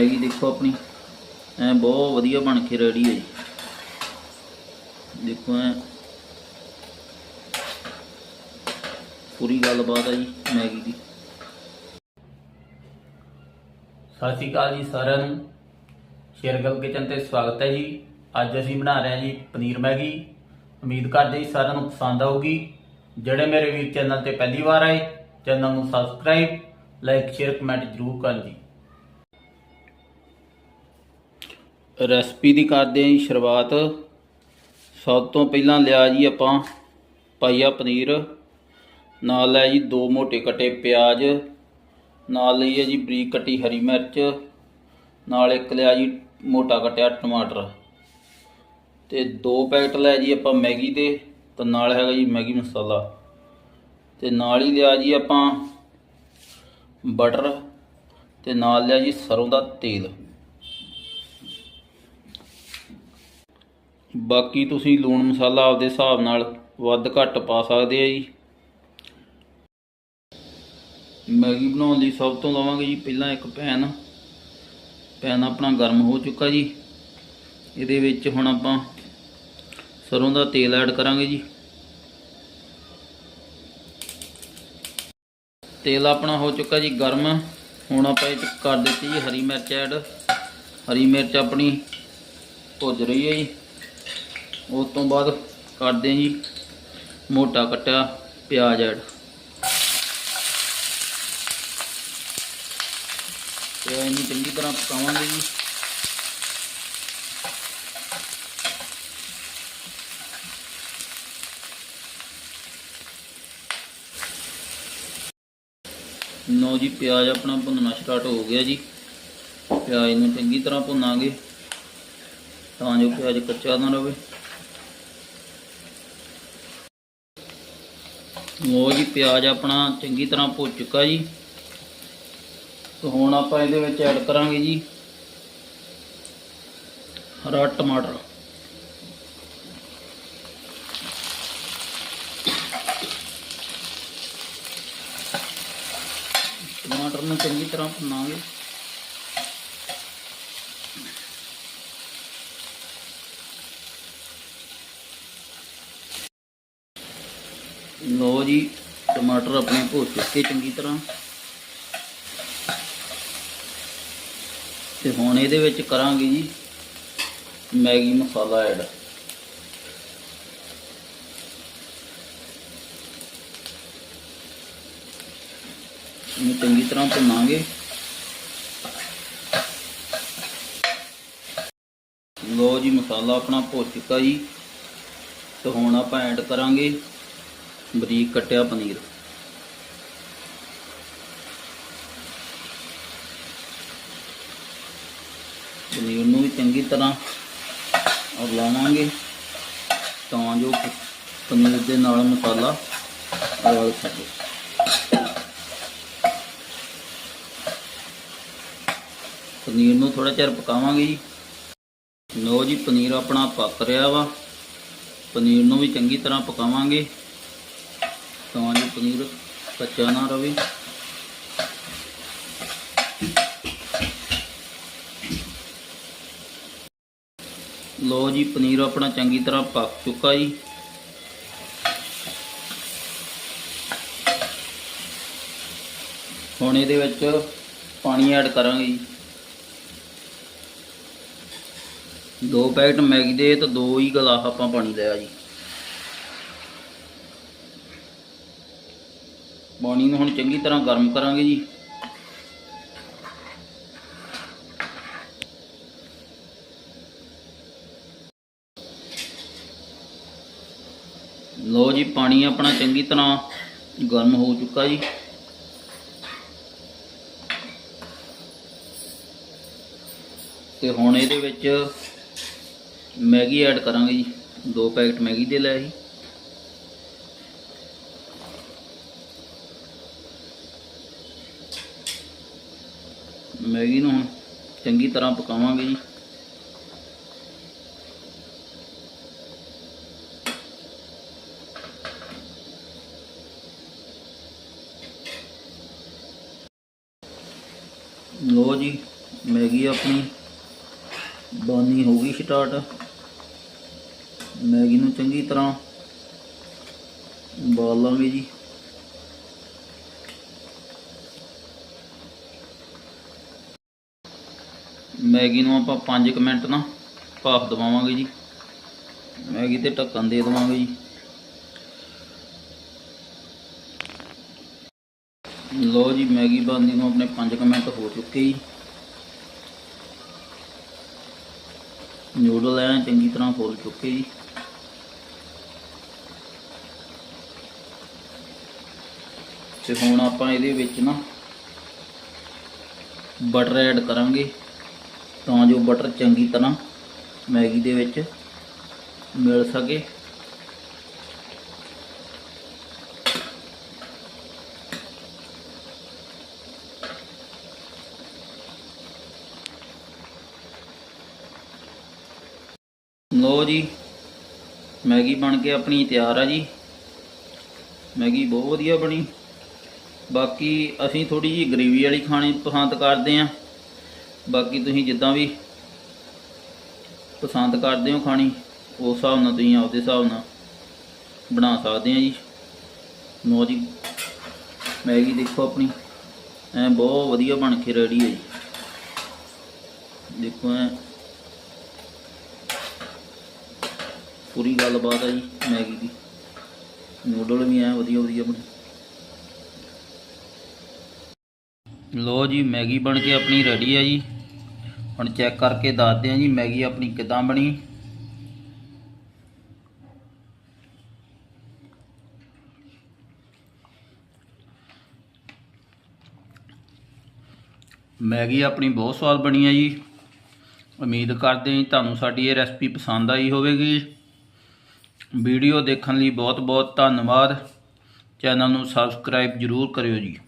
Maggi ਦੇਖੋ ਆਪਣੀ। ਐ ਬਹੁਤ ਵਧੀਆ ਬਣ ਕੇ ਰੈਡੀ ਹੈ ਜੀ। ਦੇਖੋ ਐ। ਪੂਰੀ ਗੱਲਬਾਤ ਹੈ ਜੀ ਮੈਗੀ ਦੀ। ਸਤਿ ਸ਼੍ਰੀ ਅਕਾਲ ਜੀ ਸਾਰਿਆਂ ਨੂੰ। ਸ਼ੇਰਗਲ ਕਿਚਨ ਤੇ ਸਵਾਗਤ ਹੈ ਜੀ। ਅੱਜ ਅਸੀਂ ਬਣਾ ਰਹੇ ਹਾਂ ਜੀ ਪਨੀਰ ਮੈਗੀ। ਉਮੀਦ ਕਰਦੇ ਜੀ ਸਾਰਿਆਂ ਨੂੰ ਪਸੰਦ ਆਊਗੀ। ਜਿਹੜੇ ਮੇਰੇ ਵੀਰ ਚੈਨਲ ਤੇ ਪਹਿਲੀ ਵਾਰ ਆਏ, ਚੈਨਲ ਨੂੰ ਸਬਸਕ੍ਰਾਈਬ, ਲਾਈਕ, ਸ਼ੇਅਰ, ਕਮੈਂਟ ਜ਼ਰੂਰ ਕਰਨ ਜੀ। ਰੈਸਪੀ ਦੀ ਕਰਦੇ ਹਾਂ ਜੀ ਸ਼ੁਰੂਆਤ। ਸਭ ਤੋਂ ਪਹਿਲਾਂ ਲਿਆ ਜੀ ਆਪਾਂ ਪਾਈਆ ਪਨੀਰ। ਨਾਲ ਹੈ ਜੀ ਦੋ ਮੋਟੇ ਕਟੇ ਪਿਆਜ਼। ਨਾਲ ਲਈ ਹੈ ਜੀ ਬਰੀਕ ਕੱਟੀ ਹਰੀ ਮਿਰਚ। ਨਾਲ ਇੱਕ ਲਿਆ ਜੀ ਮੋਟਾ ਕਟਿਆ ਟਮਾਟਰ। ਤੇ ਦੋ ਪੈਕਟ ਲੈ ਜੀ ਆਪਾਂ ਮੈਗੀ ਦੇ ਤੇ ਨਾਲ ਹੈਗਾ ਜੀ ਮੈਗੀ ਮਸਾਲਾ। ਤੇ ਨਾਲ ਹੀ ਲਿਆ ਜੀ ਆਪਾਂ ਬਟਰ। ਤੇ ਨਾਲ ਲਿਆ ਜੀ ਸਰੋਂ ਦਾ ਤੇਲ। ਬਾਕੀ ਤੁਸੀਂ ਲੂਣ ਮਸਾਲਾ ਆਪਦੇ ਹਿਸਾਬ ਨਾਲ ਵੱਧ ਘੱਟ ਪਾ ਸਕਦੇ ਆ ਜੀ। ਮੈਗੀ ਬਣਾਉਣ ਲਈ ਸਭ ਤੋਂ ਲਵਾਂਗੇ ਜੀ ਪਹਿਲਾਂ ਇੱਕ ਪੈਨ। ਪੈਨ ਆਪਣਾ ਗਰਮ ਹੋ ਚੁੱਕਾ ਜੀ। ਇਹਦੇ ਵਿੱਚ ਹੁਣ ਆਪਾਂ ਸਰੋਂ ਦਾ ਤੇਲ ਐਡ ਕਰਾਂਗੇ ਜੀ। ਤੇਲ ਆਪਣਾ ਹੋ ਚੁੱਕਾ ਜੀ ਗਰਮ। ਹੁਣ ਆਪਾਂ ਇਹ 'ਚ ਕਰ ਦਿੱਤੀ ਜੀ ਹਰੀ ਮਿਰਚ ਐਡ। ਹਰੀ ਮਿਰਚ ਆਪਣੀ ਭੁੱਜ ਰਹੀ ਹੈ ਜੀ। ਉਸ ਤੋਂ ਬਾਅਦ ਕਰਦੇ ਹਾਂ ਜੀ ਮੋਟਾ ਕੱਟਿਆ ਪਿਆਜ਼ ਐਡ। ਤੇ ਇਹਨੂੰ ਚੰਗੀ ਤਰ੍ਹਾਂ ਪਕਾਵਾਂਗੇ ਜੀ। ਲਓ ਜੀ, ਪਿਆਜ਼ ਆਪਣਾ ਭੁੰਨਣਾ ਸਟਾਰਟ ਹੋ ਗਿਆ ਜੀ। ਪਿਆਜ਼ ਨੂੰ ਚੰਗੀ ਤਰ੍ਹਾਂ ਭੁੰਨਾਂਗੇ ਤਾਂ ਜੋ ਪਿਆਜ਼ ਕੱਚਾ ਨਾ ਰਹੇ ਲਓ ਜੀ, ਪਿਆਜ਼ ਆਪਣਾ ਚੰਗੀ ਤਰ੍ਹਾਂ ਭੁੱਜ ਚੁੱਕਾ ਜੀ। ਤੇ ਹੁਣ ਆਪਾਂ ਇਹਦੇ ਵਿੱਚ ਐਡ ਕਰਾਂਗੇ ਜੀ ਹਰਾ ਟਮਾਟਰ। ਟਮਾਟਰ ਨੂੰ ਚੰਗੀ ਤਰ੍ਹਾਂ ਭੁੰਨਾਂਗੇ। ਲਓ ਜੀ, ਟਮਾਟਰ ਆਪਣੇ ਭੁੱਜ ਚੁੱਕੇ ਚੰਗੀ ਤਰ੍ਹਾਂ। ਤੇ ਹੁਣ ਇਹਦੇ ਵਿੱਚ ਕਰਾਂਗੇ ਜੀ ਮੈਗੀ ਮਸਾਲਾ ਐਡ। ਇਹਨੂੰ ਚੰਗੀ ਤਰ੍ਹਾਂ ਭੁੰਨਾਂਗੇ। ਲੋ ਜੀ, ਮਸਾਲਾ ਆਪਣਾ ਭੁੱਜ ਚੁੱਕਾ ਜੀ। ਤੇ ਹੁਣ ਆਪਾਂ ਐਡ ਕਰਾਂਗੇ ਬਰੀਕ ਕੱਟਿਆ ਪਨੀਰ। ਪਨੀਰ ਨੂੰ ਵੀ ਚੰਗੀ ਤਰ੍ਹਾਂ ਔਰ ਲਾਵਾਂਗੇ ਤਾਂ ਜੋ ਪਨੀਰ ਦੇ ਨਾਲ ਮਸਾਲਾ ਰਲ ਸਕੇ। ਪਨੀਰ ਨੂੰ ਥੋੜਾ ਚਿਰ ਪਕਾਵਾਂਗੇ ਜੀ। ਲੋ ਜੀ, ਪਨੀਰ ਆਪਣਾ ਪੱਕ ਰਿਹਾ ਵਾ। ਪਨੀਰ ਨੂੰ ਵੀ ਚੰਗੀ ਤਰ੍ਹਾਂ ਪਕਾਵਾਂਗੇ। ਤਾਂ ਜੋ ਪਨੀਰ, ਕੱਚਾ ਨਾ ਰਵੇ। ਲੋ ਜੀ, ਪਨੀਰ ਆਪਣਾ ਚੰਗੀ ਤਰ੍ਹਾਂ ਪੱਕ ਚੁੱਕਾ ਜੀ। ਹੁਣ ਇਹਦੇ ਵਿੱਚ ਪਾਣੀ ਐਡ ਕਰਾਂਗੇ ਜੀ। ਦੋ ਪੈਕਟ ਮੈਗੀ ਦੇ ਤੇ ਦੋ ਹੀ ਗਲਾਸ ਆਪਾਂ ਪਾਣੀ ਲਿਆ ਜੀ। ਪਾਣੀ ਨੂੰ ਹੁਣ ਚੰਗੀ ਤਰ੍ਹਾਂ ਗਰਮ ਕਰਾਂਗੇ ਜੀ। ਲੋ ਜੀ, ਪਾਣੀ ਆਪਣਾ ਚੰਗੀ ਤਰ੍ਹਾਂ ਗਰਮ ਹੋ ਚੁੱਕਾ ਜੀ। ਤੇ ਹੁਣ ਇਹਦੇ ਵਿੱਚ ਮੈਗੀ ਐਡ ਕਰਾਂਗੇ ਜੀ। ਦੋ ਪੈਕਟ ਮੈਗੀ ਦੇ ਲੈ ਸੀ ਮੈਗੀ ਨੂੰ ਹੁਣ ਚੰਗੀ ਤਰ੍ਹਾਂ ਪਕਾਵਾਂਗੇ ਜੀ। ਲੋ ਜੀ, ਮੈਗੀ ਆਪਣੀ ਬਾਨੀ ਹੋ ਗਈ ਸਟਾਰਟ। ਮੈਗੀ ਨੂੰ ਚੰਗੀ ਤਰ੍ਹਾਂ ਉਬਾਲ ਲਾਂਗੇ ਜੀ। ਮੈਗੀ ਨੂੰ ਆਪਾਂ 5 ਮਿੰਟ ਨਾ ਭਾਫ ਦਵਾਵਾਂਗੇ ਜੀ। ਮੈਗੀ ਤੇ ਢੱਕਣ ਦੇ ਦਵਾਂਗੇ ਜੀ। ਲੋ ਜੀ, ਮੈਗੀ ਬਣਦੀ ਨੂੰ ਆਪਣੇ 5 ਮਿੰਟ ਹੋ ਚੁੱਕੇ ਜੀ। ਨਿਊਡਲ ਐ ਚੰਗੀ ਤਰ੍ਹਾਂ ਫੁੱਲ ਚੁੱਕੇ ਜੀ। ਤੇ ਹੁਣ ਆਪਾਂ ਇਹਦੇ ਵਿੱਚ ਨਾ ਬਟਰ ਐਡ ਕਰਾਂਗੇ। ਤਾਂ ਜੋ ਬਟਰ ਚੰਗੀ ਤਰ੍ਹਾਂ ਮੈਗੀ ਦੇ ਵਿੱਚ ਮਿਲ ਸਕੇ। ਲੋ ਜੀ, ਮੈਗੀ ਬਣ ਕੇ ਆਪਣੀ ਤਿਆਰ ਆ ਜੀ। ਮੈਗੀ ਬਹੁਤ ਵਧੀਆ ਬਣੀ। ਬਾਕੀ ਅਸੀਂ ਥੋੜੀ ਜਿਹੀ ਗ੍ਰੇਵੀ ਵਾਲੀ ਖਾਣੀ ਪਸੰਦ ਕਰਦੇ ਆ। ਬਾਕੀ ਤੁਸੀਂ ਜਿੱਦਾਂ ਵੀ ਪਸੰਦ ਕਰਦੇ ਹੋ ਖਾਣੀ, ਉਸ ਹਿਸਾਬ ਨਾਲ ਤੁਸੀਂ ਆਪਦੇ ਹਿਸਾਬ ਨਾਲ ਬਣਾ ਸਕਦੇ ਆ ਜੀ। ਨੋ ਜੀ, ਮੈਗੀ ਦੇਖੋ ਆਪਣੀ, ਐ ਬਹੁਤ ਵਧੀਆ ਬਣ ਕੇ ਰੈਡੀ ਹੈ ਜੀ। ਦੇਖੋ ਐ, ਪੂਰੀ ਗੱਲਬਾਤ ਹੈ ਜੀ ਮੈਗੀ ਦੀ। ਨੂਡਲ ਵੀ ਐ ਵਧੀਆ ਵਧੀਆ ਬਣੇ। ਲੋ ਜੀ, ਮੈਗੀ ਬਣ ਕੇ ਆਪਣੀ ਰੈਡੀ ਹੈ ਜੀ। ਹੁਣ ਚੈੱਕ ਕਰਕੇ ਦੱਸਦੇ ਹਾਂ ਜੀ, ਮੈਗੀ ਆਪਣੀ ਕਿਦਾਂ ਬਣੀ। ਮੈਗੀ ਆਪਣੀ ਬਹੁਤ ਸਵਾਦ ਬਣੀ ਹੈ ਜੀ। ਉਮੀਦ ਕਰਦੇ ਹਾਂ ਤੁਹਾਨੂੰ ਸਾਡੀ ਇਹ ਰੈਸਪੀ ਪਸੰਦ ਆਈ ਹੋਵੇਗੀ। ਵੀਡੀਓ ਦੇਖਣ ਲਈ ਬਹੁਤ ਬਹੁਤ ਧੰਨਵਾਦ। ਚੈਨਲ ਨੂੰ ਸਬਸਕ੍ਰਾਈਬ ਜ਼ਰੂਰ ਕਰਿਓ ਜੀ।